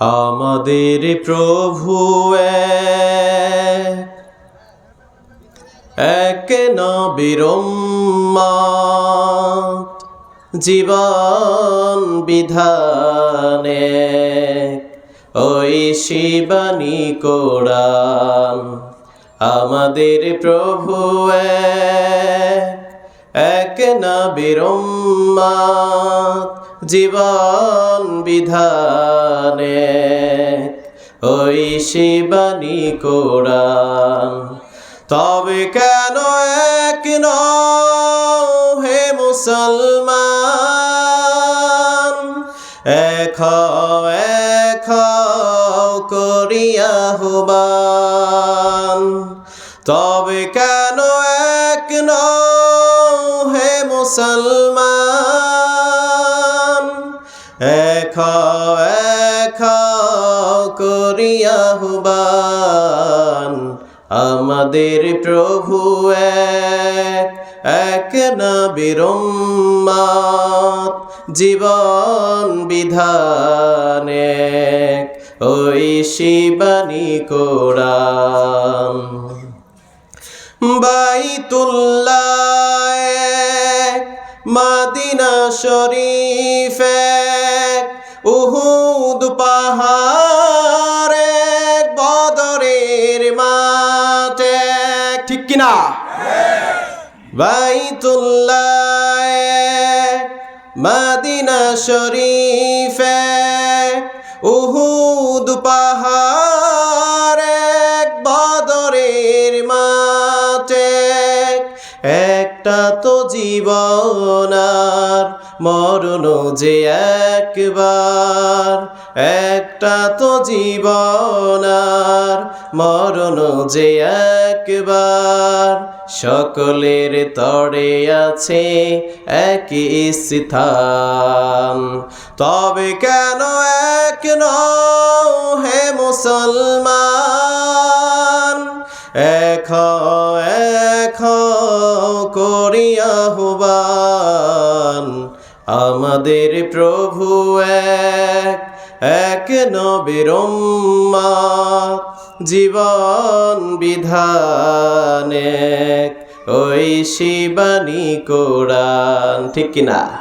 আমাদের প্রভু এক, উম্মত, জীবন বিধানে ওই শিবানী কোরআন আমাদের প্রভু এক, এক না উম্মত, জীবন বিধানে। ওই শিবানী কোরআন তবে কেন এক নও হে মুসলমান? হও, এক করিয়া হুবান তবে কেন এক হে মুসলমান। এক হও, এক হও করিয়া হুবান। আমাদের প্রভু এক এক না উম্মত, জীবন বিধানে ওই শিবানী কোরআন। বাইতুল্লাহ এক, মাদিনা শরীফ উহুদ এক, বদরের মাঠ। ঠিক কিনা বাইতুল্লাহ মাদিনা শরীফ উহুদ পাহাড় একটা তো জীবন আর মরণ যে একবার। একটা তো জীবন আর মরণ যে একবার। সকলের তরে আছে একই স্থান। তবে কেন এক নও হে মুসলমান? হও, এক করিয়া হুবান। আমাদের প্রভু এক এক নবীর জীবন বিধানে ওই শিবানী কোরআন, ঠিক কিনা?